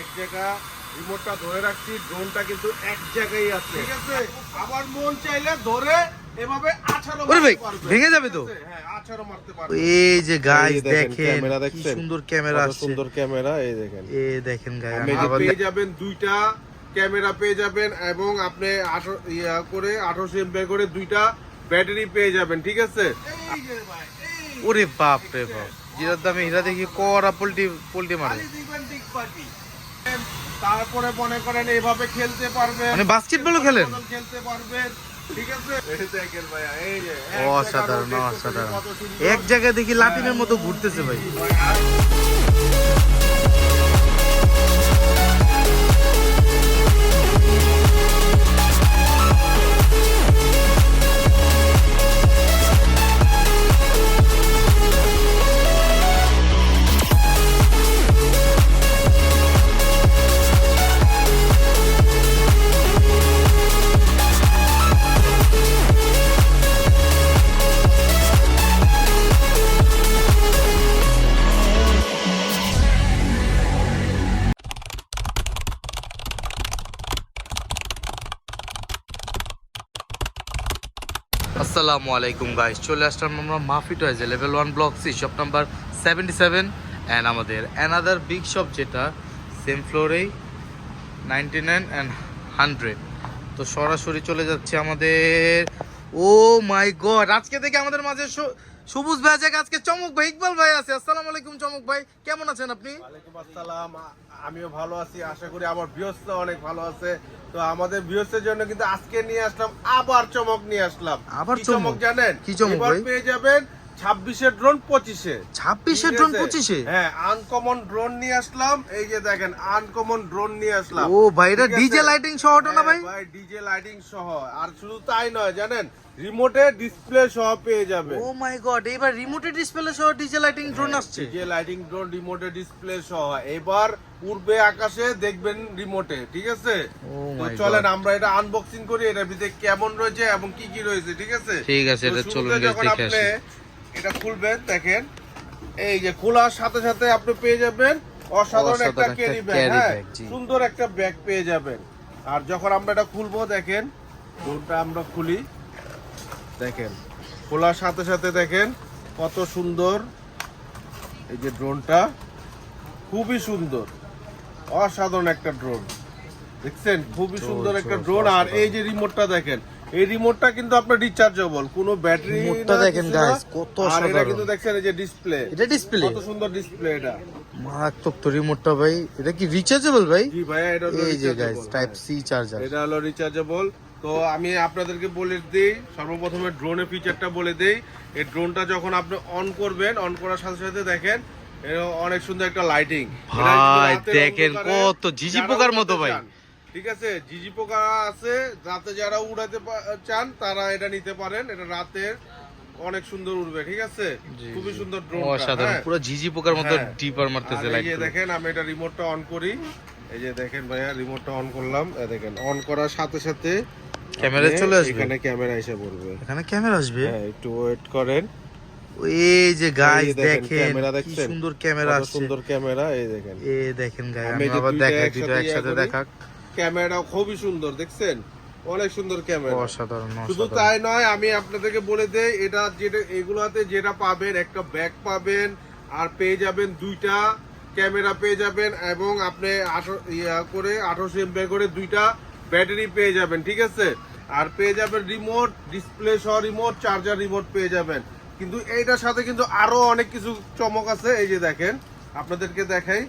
এক জায়গা রিমোটটা ধরে রাখছি ড্রোনটা কিন্তু এক জায়গায় আছে। ঠিক আছে? আবার মন চাইলে ধরে এভাবে আছাড়ো মারতে পারবে ভেঙে যাবে তো? ঠিক আছে? হ্যাঁ আছাড়ো মারতে পারবে। এই যে গাইস দেখেন, দেখেন ক্যামেরা দেখছেন? সুন্দর ক্যামেরা সুন্দর ক্যামেরা এই দেখেন। এ দেখেন গাইস আপনি পেয়ে যাবেন দুইটা ক্যামেরা পেয়ে যাবেন এবং আপনি আঠারো ইয়া করে আঠারোশো এমপি করে দুইটা ব্যাটারি পেয়ে যাবেন ঠিক আছে? ওরে বাপ রে বাপ। জিরার দামে হীরা দেখি করা পোল্টি পোল্টি মারে খালি দিবেন টিক পার্টি। তারপরে মনে করেন এইভাবে খেলতে পারবে। মানে বাস্কেটবলও খেলেন? খেলতে পারবে ঠিক আছে? অসাধারণ জায়গায় অসাধারণ। এক জায়গায় দেখি লাটিনের মতো ঘুরতেছে ভাই। আসসালামু আলাইকুম গাইস চলে আসলাম আমরা মাফি টয়েজে level one block C shop number seventy seven and আমাদের অ্যানাদার বিগ শপ যেটা সেম ফ্লোরেই নাইনটি নাইন অ্যান্ড হান্ড্রেড তো সরাসরি চলে যাচ্ছে আমাদের ও মাই গড আজকে থেকে আমাদের মাঝে সবুজ ভাই আছে আজকে চমক ভাই ইকবাল ভাই আছে। আসসালামু আলাইকুম চমক ভাই। কেমন আছেন আপনি? ওয়ালাইকুম আসসালাম। আমিও ভালো আছি। আশা করি আমার বৃহস্প অনেক ভালো আছে। তো আমাদের বৃহস্পের জন্য কিন্তু আজকে নিয়ে আসলাম আবার চমক নিয়ে আসলাম। আবার চমক? জানেন? কি চমক ভাই? পেয়ে যাবেন ছাব্বিশে ড্রোন পঁচিশে। ছাব্বিশে ড্রোন পঁচিশে? হ্যাঁ আনকমন ড্রোন নিয়ে আসলাম। এই যে দেখেন আনকমন ড্রোন নিয়ে আসলাম। ও ভাই এটা ডিজে লাইটিং সহটা না ভাই হ্যাঁ, ভাই? ডিজে লাইটিং সহ। আর শুধু তাই নয় জানেন? রিমোটে ডিসপ্লে সহ পেয়ে যাবে। ও মাই গড এবার রিমোটের ডিসপ্লে সহ ডিজে লাইটিং ড্রোন আসছে। ডিজে লাইটিং ড্রোন রিমোটে ডিসপ্লে সহ। এবার উড়বে আকাশে দেখবেন রিমোটে ঠিক আছে? Oh তো চলেন আমরা এটা আনবক্সিং করি। এটা ভিতরে কেমন রয়েছে এবং কি কি রয়েছে ঠিক আছে? ঠিক আছে, এটা চলুন দেখে আসি। এটা খুলবেন দেখেন। এই যে খোলার সাথে সাথে আপনি পেয়ে যাবেন অসাধারণ একটা ক্যারি ব্যাগ হ্যাঁ? সুন্দর একটা ব্যাগ পেয়ে যাবেন। আর যখন আমরা এটা খুলবো দেখেন ড্রোনটা আমরা খুলি। দেখেন খোলার সাথে সাথে দেখেন কত সুন্দর এই যে ড্রোনটা খুবই সুন্দর। অসাধারণ একটা ড্রোন দেখছেন? খুবই সুন্দর একটা ড্রোন আর এই যে রিমোটটা দেখেন এই রিমোটটা কিন্তু আপনার রিচার্জেবল কোনো ব্যাটারি রিমোটটা দেখেন guys, কত আর এটা কিন্তু দেখছেন এই যে ডিসপ্লে এটা ডিসপ্লে কত সুন্দর ডিসপ্লে এটা। মারাত্মক তো রিমোটটা ভাই। এটা কি রিচার্জেবল ভাই? জি ভাইয়া এটা এই যে গাইস টাইপ। সি চার্জার এটা হলো রিচার্জেবল তো আমি আপনাদেরকে বলে দিই সর্বপ্রথমে ড্রোনের ফিচারটা বলে দেই। এই ড্রোনটা যখন আপনি অন করবেন অন করার সাথে সাথে দেখেন এর অনেক সুন্দর একটা লাইটিং ভাই, দেখেন কত ঝিঝি পোকার মতো ভাই। ঠিক আছে? জিজি পোকা আছে রাতে যারা উড়াতে চান তারা এটা নিতে পারেন। এটা রাতের অনেক সুন্দর উড়বে ঠিক আছে? খুবই সুন্দর ড্রোন অসাধারণ। পুরো ঝিঝি পোকার মতো হ্যাঁ। ডিপার মারতেছে আর এই দেখেন আমি এটা রিমোটটা অন করি। এই যে দেখেন ভাইয়া রিমোটটা অন করলাম। এই দেখেন অন করার সাথে সাথে ক্যামেরা চলে আসবে? এখানে ক্যামেরা এসে পড়বে। এখানে ক্যামেরা আসবে? হ্যাঁ একটু ওয়েট করেন। এই যে গাইস এই দেখেন, কি সুন্দর ক্যামেরা আসছে। সুন্দর ক্যামেরা এই দেখেন। এ দেখেন গাইস আমি এই আবার দেখাই দুটো একসাথে দেখাক ক্যামেরাটা খুবই সুন্দর দেখছেন? অনেক সুন্দর ক্যামেরা। অসাধারণ শুধু তাই নয় আমি আপনাদেরকে বলে দেই এটা যেটা এগুলাতে যেটা পাবেন একটা ব্যাগ পাবেন আর পেয়ে যাবেন দুইটা ক্যামেরা পেয়ে যাবেন এবং আপনি আঠারো ইয়া করে আঠারোশো এমপি করে দুইটা ব্যাটারি পেয়ে যাবেন ঠিক আছে? আর পেয়ে যাবেন রিমোট ডিসপ্লে সহ রিমোট চার্জার রিমোট পেয়ে যাবেন। কিন্তু এইটার সাথে কিন্তু আরও অনেক কিছু চমক আছে এই যে দেখেন আপনাদেরকে দেখাই।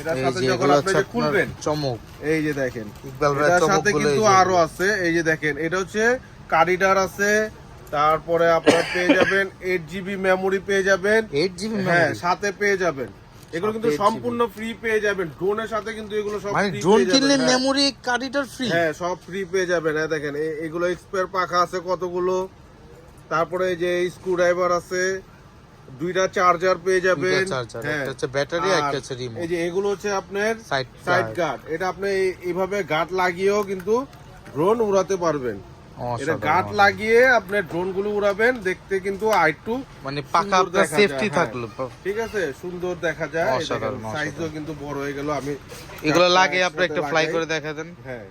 এটার সাথে যখন আপনি যে খুলবেন চমক। এই যে দেখেন এটার সাথে কিন্তু আরও আছে এই যে দেখেন এটা হচ্ছে কারিডার আছে তারপরে আপনার পেয়ে যাবেন এইট জিবি মেমোরি পেয়ে যাবেন। 8 জিবি হ্যাঁ সাথে পেয়ে যাবেন। এগুলো কিন্তু সম্পূর্ণ ফ্রি পেয়ে যাবেন। ড্রোনের সাথে কিন্তু এগুলো সব মানে ড্রোন কিনলে হ্যাঁ। মেমোরি কার্ডিটার ফ্রি হ্যাঁ সব ফ্রি পেয়ে যাবেন। হ্যাঁ দেখেন এগুলো স্পেয়ার পাখা আছে কতগুলো। তারপরে এই যে স্ক্রু ড্রাইভার আছে। দুইটা চার্জার পেয়ে যাবেন। হ্যাঁ। একটা হচ্ছে ব্যাটারি একটা হচ্ছে রিমোট এই যে এগুলো হচ্ছে আপনার সাইড গার্ড এটা আপনি এই- এইভাবে গার্ড লাগিয়েও কিন্তু ড্রোন উড়াতে পারবেন। এটা অসাধারণ। লাগিয়ে আপনি ড্রোনগুলো উড়াবেন দেখতে কিন্তু আরেকটু মানে পাকা আপনার সেফটি হ্যাঁ। থাকল। ঠিক আছে সুন্দর দেখা যায়। সাইজও কিন্তু বড় হয়ে গেল। আমি এগুলো লাগে আপনি একটা ফ্লাই করে দেখা দেন হ্যাঁ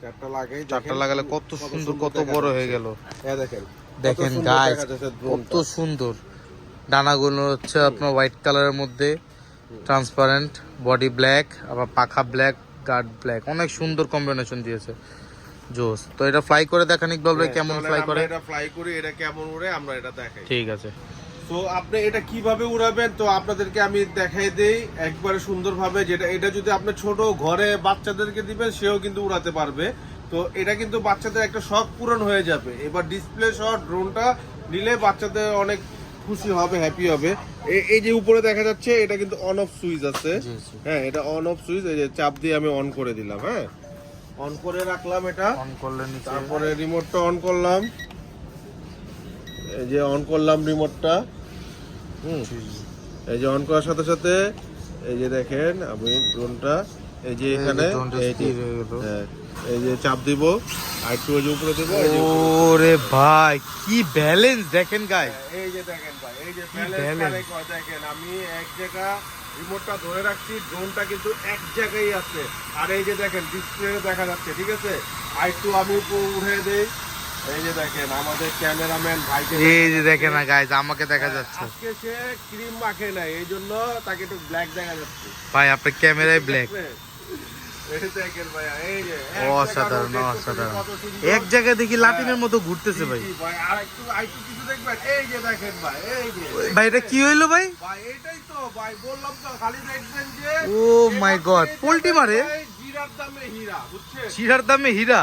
চারটা লাগাই। চারটা লাগালে কত সুন্দর কত বড় হয়ে গেল। হ্যাঁ দেখেন। দেখেন গাইস কত সুন্দর। ডানাগুলো হচ্ছে আপনার হোয়াইট কালারের মধ্যে ট্রান্সপারেন্ট বডি ব্ল্যাক আবার পাখা ব্ল্যাক গার্ড ব্ল্যাক অনেক সুন্দর কম্বিনেশন দিয়েছে জোস। তো এটা ফ্লাই করে দেখান ইকবাল ভাই হ্যাঁ, কেমন ফ্লাই করে। এটা ফ্লাই করি এটা কেমন উড়ে আমরা এটা দেখাই। ঠিক আছে। তো আপনি এটা কীভাবে উড়াবেন? তো আপনাদেরকে আমি দেখাই দেই একবারে সুন্দরভাবে যেটা এটা যদি আপনি ছোট ঘরে বাচ্চাদেরকে দিবেন সেও কিন্তু উড়াতে পারবে। তো এটা কিন্তু বাচ্চাদের একটা শখ পূরণ হয়ে যাবে। এবার ডিসপ্লে সহ ড্রোনটা নিলে বাচ্চাদের অনেক খুশি হবে হ্যাপি হবে। এই যে উপরে দেখা যাচ্ছে এটা কিন্তু অন অফ সুইচ আছে। হ্যাঁ এটা অন অফ সুইচ এই যে চাপ দিয়ে আমি অন করে দিলাম হ্যাঁ। অন করে রাখলাম এটা। অন করলে তারপরে রিমোটটা অন করলাম। এই যে অন করলাম রিমোটটা হুম। এই যে অন করার সাথে সাথে এই যে দেখেন আমি ড্রোনটা এই যে এখানে এই যে হয়ে। হ্যাঁ, চাপ দিব আর একটু ওই যে উপরে দেবো। ওরে ভাই কি ব্যালেন্স দেখেন গাইস এই যে দেখেন ভাই এই যে ব্যালেন্স দেখেন আমি এক জায়গা রিমোটটা ধরে রাখছি ড্রোনটা কিন্তু এক জায়গায় আছে আর এই যে দেখেন ডিসপ্লে দেখা যাচ্ছে ঠিক আছে আর একটু আমি উঠে দেই এই যে দেখেন আমাদের ক্যামেরাম্যান ভাইকে এই যে দেখেন না আমাকে দেখা যাচ্ছে আজকে সে ক্রিম মাখে নাই এই জন্য তাকে একটু ব্ল্যাক দেখা যাচ্ছে ভাই আপনার ক্যামেরায় ব্ল্যাক অসাধারণ অসাধারণ। এক জায়গায় দেখি লাটিনের মতো ঘুরতেছে ভাই ভাই, এটা কি হইল ভাই ও my God, এবার পোল্টি মারে? জিরার দামে হীরা?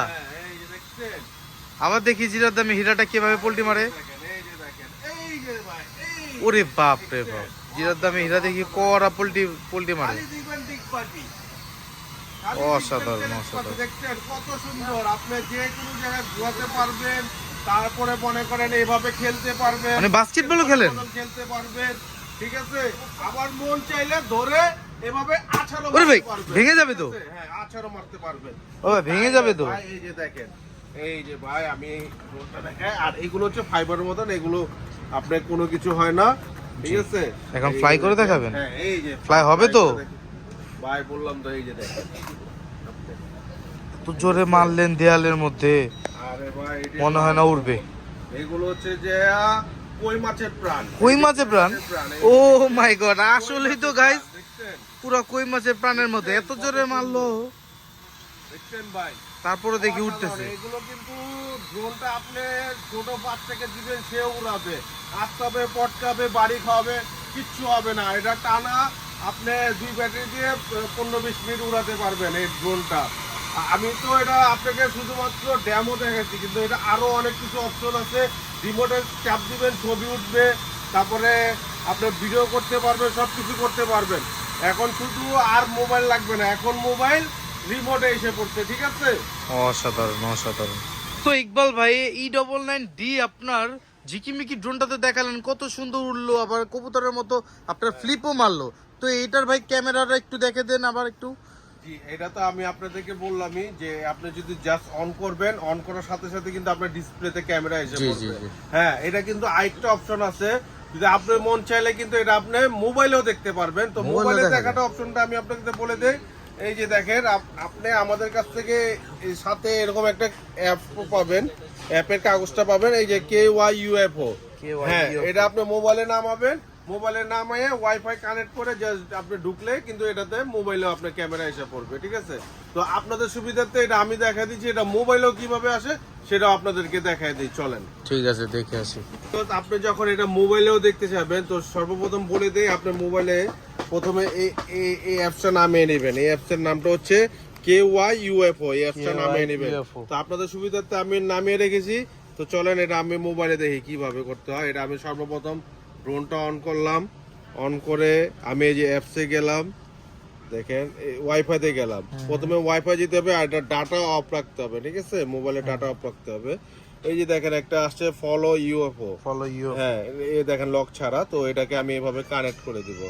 আবার দেখি জিরার দামে হীরাটা কীভাবে পোল্টি মারে ওরে বাপ রে বাপ জিরার দামে হীরা দেখি করা পোল্টি পোল্টি মারে খালি দেখবেন ডিগবাজি। খালি অসাধারণ, দেখছেন কত সুন্দর। আপনি যে কোনো জায়গায় ঘোরাতে পারবেন তারপরে মনে করেন এইভাবে খেলতে পারবেন। মানে বাস্কেটবলও খেলেন? খেলতে পারবেন ঠিক আছে? আবার মন চাইলে ধরে এভাবে মারতে পারবেন। ভেঙে যাবে তো? হ্যাঁ মারতে পারবেন। ও ভেঙে যাবে তো? এই যে দেখেন এই যে ভাই আমি দেখাই আর এগুলো হচ্ছে ফাইবারের মতন এগুলো আপনার কোনো কিছু হয় না ঠিক আছে? এখন ফ্লাই করে দেখাবেন? হ্যাঁ এই যে Fly হবে তো? ভাই বললাম তো এই যে দেখেন তো জোরে মারলেন দেয়ালের মধ্যে। আরে ভাই মনে হয় না উঠবে এগুলো হচ্ছে যে কই মাছের প্রাণ। কই মাছের প্রাণ? ও মাই গড আসলেই তো গাইস পুরো কই মাছের প্রাণের মধ্যে। এত জোরে মারলো। দেখছেন ভাই? তারপরে দেখি উঠতেছে। এগুলো কিন্তু ড্রোনটা আপনি ছোট বাচ্চাকে দিবেন সে উড়াবে। আটকাবে পটকাবে বাড়ি খাওয়াবে কিচ্ছু হবে না। এটা টানা আপনি দুই ব্যাটারি দিয়ে পনেরো বিশ মিনিট উড়াতে পারবেন এই ড্রোনটা আমি তো এটা আপনাকে শুধুমাত্র ড্যামও দেখাচ্ছি কিন্তু এটা আরও অনেক কিছু অপশন আছে। রিমোটে চাপ দিবেন ছবি উঠবে তারপরে আপনি ভিডিও করতে পারবেন সব কিছু করতে পারবেন। এখন শুধু আর মোবাইল লাগবে না এখন মোবাইল রিমোটে এসে পড়ছে ঠিক আছে? অসাধারণ অসাধারণ। তো ইকবাল ভাই ই ডবল নাইন ডি আপনার ঝিকিমিকি ড্রোনটাতে দেখালেন কত সুন্দর উঠল আবার কবুতরের মতো আপনার ফ্লিপও মারলো। তো এইটার ভাই ক্যামেরাটা একটু দেখে দেন আবার একটু। জি এটা তো আমি আপনাদেরকে বললামই যে আপনি যদি জাস্ট অন করবেন অন করার সাথে সাথে কিন্তু আপনার ডিসপ্লেতে ক্যামেরা এসে পড়বে জি, জি। হ্যাঁ এটা কিন্তু আরেকটা অপশন আছে। যদি আপনি মন চাইলে কিন্তু এটা আপনি মোবাইলেও দেখতে পারবেন। তো মোবাইলে দেখাটা অপশনটা আমি আপনাকে বলে দেই। এই যে দেখেন আপনি আমাদের কাছ থেকে সাথে এরকম একটা অ্যাপ পাবেন। অ্যাপের কাগজটা পাবেন এই যে কে ওয়াই ইউএফও KYUFO হ্যাঁ এটা আপনি মোবাইলে নামাবেন। মোবাইলে নামায়ে ওয়াইফাই কানেক্ট করে জাস্ট আপনি ঢুকলে কিন্তু এটাতে মোবাইলেও আপনার ক্যামেরা এসে পড়বে ঠিক আছে? তো আপনাদের সুবিধার্থে এটা আমি দেখা দিচ্ছি এটা মোবাইলেও কীভাবে আসে সেটাও আপনাদেরকে দেখাই দিই চলেন। ঠিক আছে দেখে আসি। তো আপনি যখন এটা মোবাইলেও দেখতে চাইবেন তো সর্বপ্রথম বলে দেই আপনার মোবাইলে প্রথমে এই এই- এই অ্যাপসটা নামিয়ে নেবেন। এই অ্যাপসের নামটা হচ্ছে কে ওয়াই ইউএফও এই অ্যাপসটা নামিয়ে নেবেন। তো আপনাদের সুবিধার্থে আমি নামিয়ে রেখেছি। তো চলেন এটা আমি মোবাইলে দেখি কীভাবে করতে হয়। এটা আমি সর্বপ্রথম ড্রোনটা অন করলাম। অন করে আমি এই যে অ্যাপসে গেলাম। দেখেন ওয়াইফাইতে গেলাম। প্রথমে ওয়াইফাই যেতে হবে আর এটা ডাটা অফ রাখতে হবে ঠিক আছে? মোবাইলে ডাটা অফ রাখতে হবে। এই যে দেখেন একটা আসছে ফলো ইউএফও ফলো ইউ হ্যাঁ এই দেখেন লক ছাড়া তো এটাকে আমি এভাবে কানেক্ট করে দিব।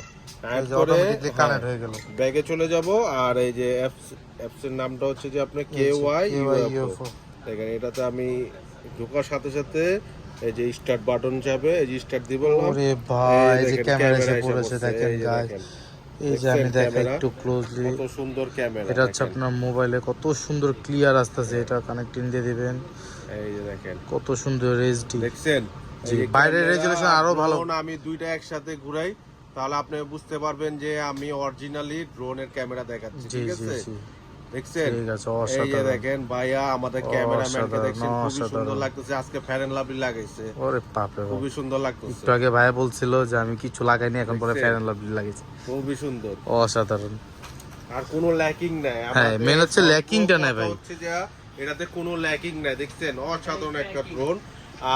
কানেক্ট করে কানেক্ট হয়ে গেল। ব্যাগে চলে যাব। আর এই যে অ্যাপস অ্যাপসের নামটা হচ্ছে যে আপনার কে ওয়াই ইউএফও দেখেন এটাতে আমি ঢোকার সাথে সাথে এই যে স্টার্ট বাটন যাবে এই যে স্টার্ট দিব ওরে ভাই এই যে ক্যামেরা এসে পড়েছে দেখেন গাইস এই যে আমি দেখাই একটু ক্লোজলি কত সুন্দর ক্যামেরা এটা হচ্ছে আপনার মোবাইলে কত সুন্দর ক্লিয়ার আসতেছে এটা কানেক্টিং দিয়ে দিবেন। এই যে দেখেন। কত সুন্দর এইচডি দেখছেন? বাইরের resolution আরও ভালো। আমি দুইটা একসাথে ঘুরাই তাহলে আপনি বুঝতে পারবেন যে আমি অরিজিনালি ড্রোনের ক্যামেরা দেখাচ্ছি ঠিক আছে? দেখছেন? এই যে দেখেন ভাইয়া আমাদের ক্যামেরাম্যানকে দেখছেন খুবই সুন্দর লাগতেছে। আজকে ফ্যান এন্ড লাভলি লাগাইছে। ওরে বাপরে বাপ। খুবই সুন্দর লাগতেছে। একটু আগে ভাইয়া বলছিল যে আমি কিছু লাগাইনি এখন পরে? ফ্যান লাভলি লাগিয়েছি খুবই সুন্দর। অসাধারণ। আর কোনো ল্যাকিং নাই। হ্যাঁ, main হচ্ছে সব lacking টা নাই ভাই। হচ্ছে যে এটাতে কোনো ল্যাকিং নাই। দেখছেন? অসাধারণ একটা ড্রোন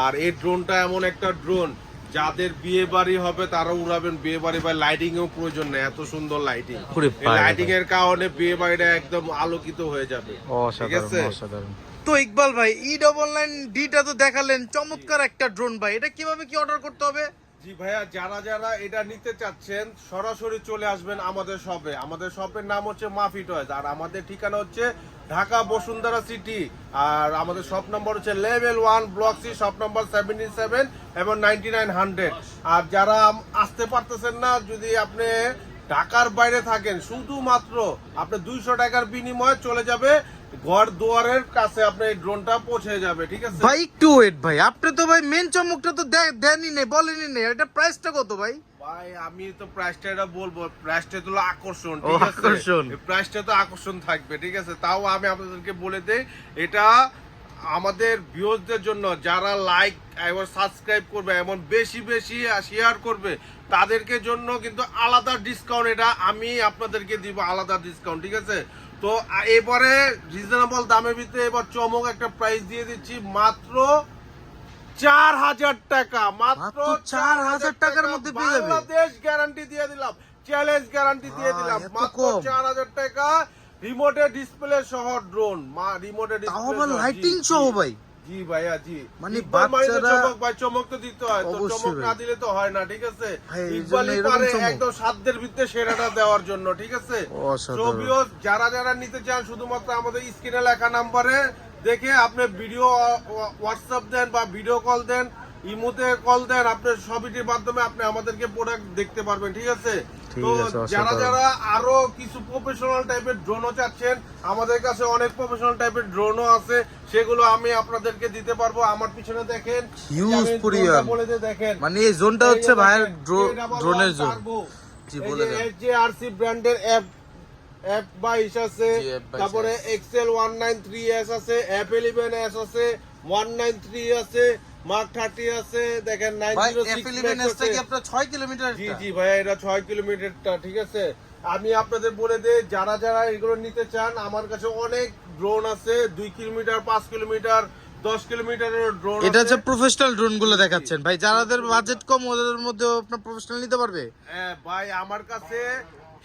আর এই ড্রোনটা এমন একটা ড্রোন যাদের বিয়ে বাড়ি হবে তারা উড়াবেন। বিয়ে বাড়ি বা লাইটিং এও প্রয়োজন নেই এত সুন্দর লাইটিং লাইটিং এর কারণে বিয়ে বাড়িটা একদম আলোকিত হয়ে যাবে। ঠিক আছে? তো ইকবাল ভাই ই ডবল নাইন ডিটা তো দেখালেন চমৎকার একটা ড্রোন ভাই। এটা কীভাবে কি অর্ডার করতে হবে? জি ভাইয়া, যারা যারা এটা নিতে চাচ্ছেন, সরাসরি চলে আসবেন আমাদের শপে। আমাদের শপের নাম হচ্ছে মাফি টয়েস আর আমাদের ঠিকানা হচ্ছে ঢাকা বসুন্ধরা সিটি। আর আমাদের শপ নম্বর হচ্ছে level one, block C, shop number seventy seven এবং নাইনটি নাইন হান্ড্রেড। আর যারা আসতে পারতেছেন না, যদি আপনি ঢাকার বাইরে থাকেন, শুধুমাত্র আপনি দুইশো টাকার বিনিময়ে চলে যাবে। ঘর দুয়ারের কাছে আপনার এই ড্রোনটা পৌঁছে যাবে ঠিক আছে? ভাই একটু ওয়েট ভাই। আপনি তো ভাই মেন চমকটা তো দে- দেনই নেই বলেনি নেই। এটা প্রাইসটা কত ভাই? ভাই আমি তো প্রাইসটা এটা বলব। প্রাইসটা তো আকর্ষণ ঠিক আছে? আকর্ষণ। প্রাইসটা তো আকর্ষণ থাকবে ঠিক আছে? তাও আমি আপনাদেরকে বলে দেই এটা আমাদের ভিউজদের জন্য যারা লাইক এবং সাবস্ক্রাইব করবে এমন বেশি বেশি শেয়ার করবে তাদেরকে জন্য কিন্তু আলাদা ডিসকাউন্ট এটা আমি আপনাদেরকে দিব আলাদা ডিসকাউন্ট ঠিক আছে? তো এরপরে এবারে রিজনেবল দামের ভিতরে এবার চমক একটা প্রাইস দিয়ে দিচ্ছি মাত্র চার হাজার টাকা মাত্র চার হাজার টাকার মধ্যে। বাংলাদেশ গ্যারান্টি দিয়ে দিলাম চ্যালেঞ্জ গ্যারান্টি দিয়ে দিলাম মাত্র চার হাজার টাকা রিমোটে ডিসপ্লে সহ ড্রোন মা রিমোটে ডিসপ্লে লাইটিং সহ ভাই। জি ভাইয়া জি। মানে বাচ্চারা- চমক ভাই চমক তো দিতে হয় তো চমক না দিলে তো হয় না ঠিক আছে? ইকবালই পারে একদম সাধ্যের ভিত্তিতে সেরাটা দেওয়ার জন্য ঠিক আছে? ছবিও যারা যারা নিতে চান শুধুমাত্র আমাদের স্ক্রিনে লেখা নাম্বারে দেখে আপনি ভিডিও হোয়াটসঅ্যাপ দেন বা ভিডিও কল দেন ইমোতে কল দেন আপনার ছবিটির মাধ্যমে আপনি আমাদেরকে প্রোডাক্ট দেখতে পারবেন ঠিক আছে? তো যারা যারা আরও কিছু প্রফেশনাল টাইপের ড্রোনও চাচ্ছেন আমাদের কাছে অনেক প্রফেশনাল টাইপের ড্রোনও আছে সেগুলো আমি আপনাদেরকে দিতে পারব আমার পিছনে দেখেন আমি পরিমাণ। বলে দেখেন মানে এই জোনটা হচ্ছে ভাইয়ের বলো ড্রোনের জোন। জি, এই যে দেন। HJRC ব্র্যান্ডের অ্যাপ অ্যাপ বাইশ আছে তারপরে excel one nine three S আছে অ্যাপ ইলেভেন এস আছে ওয়ান নাইন থ্রি আছে মার্ক থার্টি আছে দেখেন নাইন ভাই জিরো সিক্স এসটা আপনার 6 কিলোমিটার জি জি ভাইয়া এটা ছয় কিলোমিটারটা ঠিক আছে? আমি আপনাদের বলে দেই যারা যারা এগুলো নিতে চান আমার কাছে অনেক ড্রোন আছে দুই কিলোমিটার পাঁচ কিলোমিটার দশ কিলোমিটারের ড্রোন এটা হচ্ছে প্রফেশনাল ড্রোনগুলো দেখাচ্ছেন। ভাই যারাদের বাজেট কম ওদের মধ্যে আপনার প্রফেশনাল নিতে পারবে? হ্যাঁ ভাই আমার কাছে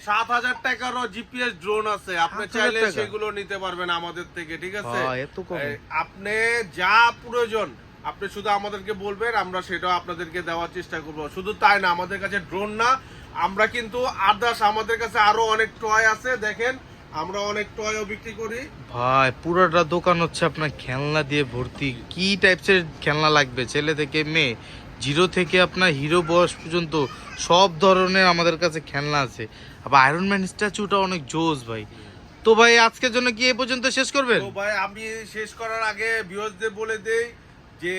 সাত হাজার টাকারও জিপিএস ড্রোন আছে। আপনি চাইলে সেগুলো নিতে পারবেন আমাদের থেকে ঠিক আছে? ভাই, আপনি যা প্রয়োজন আপনি শুধু আমাদেরকে বলবেন আমরা সেটাও আপনাদেরকে দেওয়ার চেষ্টা করব। শুধু তাই না আমাদের কাছে ড্রোন না। আমরা কিন্তু আদার্স আমাদের কাছে আরও অনেক টয় আছে দেখেন আমরা অনেক টয়ও বিক্রি করি। ভাই পুরোটা দোকান হচ্ছে আপনার খেলনা দিয়ে ভর্তি। কি টাইপসের খেলনা লাগবে? ছেলে থেকে মেয়ে জিরো থেকে আপনার হিরো বয়স পর্যন্ত সব ধরনের আমাদের কাছে খেলনা আছে। আবার আয়রন ম্যান স্ট্যাচুটা অনেক জোস ভাই। তো ভাই আজকের জন্য কি এই পর্যন্ত শেষ করবেন? তো ভাই আমি শেষ করার আগে ভিউয়ার্সদের বলে দেই যে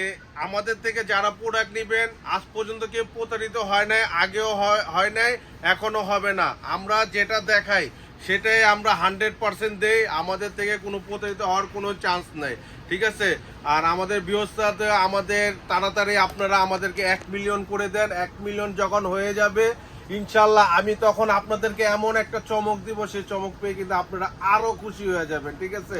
আমাদের থেকে যারা প্রোডাক্ট নেবেন, আজ পর্যন্ত কেউ প্রতারিত হয় নাই, আগেও হয় নাই এখনও হবে না। আমরা যেটা দেখাই, সেটাই আমরা হান্ড্রেড পার্সেন্ট দেই, আমাদের থেকে কোনো প্রতারিত হওয়ার কোনো চান্স নেই, ঠিক আছে? আর আমাদের বৃহস্পতি আমাদের তাড়াতাড়ি আপনারা আমাদেরকে এক মিলিয়ন করে দেন, এক মিলিয়ন যখন হয়ে যাবে ইনশাল্লাহ আমি তখন আপনাদেরকে এমন একটা চমক দিব সেই চমক পেয়ে কিন্তু আপনারা আরও খুশি হয়ে যাবেন ঠিক আছে?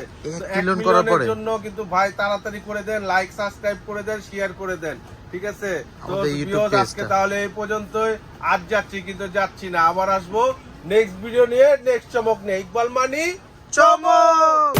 মিলিয়নের জন্য কিন্তু ভাই তাড়াতাড়ি করে দেন লাইক সাবস্ক্রাইব করে দেন শেয়ার করে দেন ঠিক আছে? তো। আজকে তাহলে এই পর্যন্তই। আজ যাচ্ছি কিন্তু যাচ্ছি না আবার আসব নেক্সট ভিডিও নিয়ে নেক্সট চমক নিয়ে। ইকবাল মানি চমক!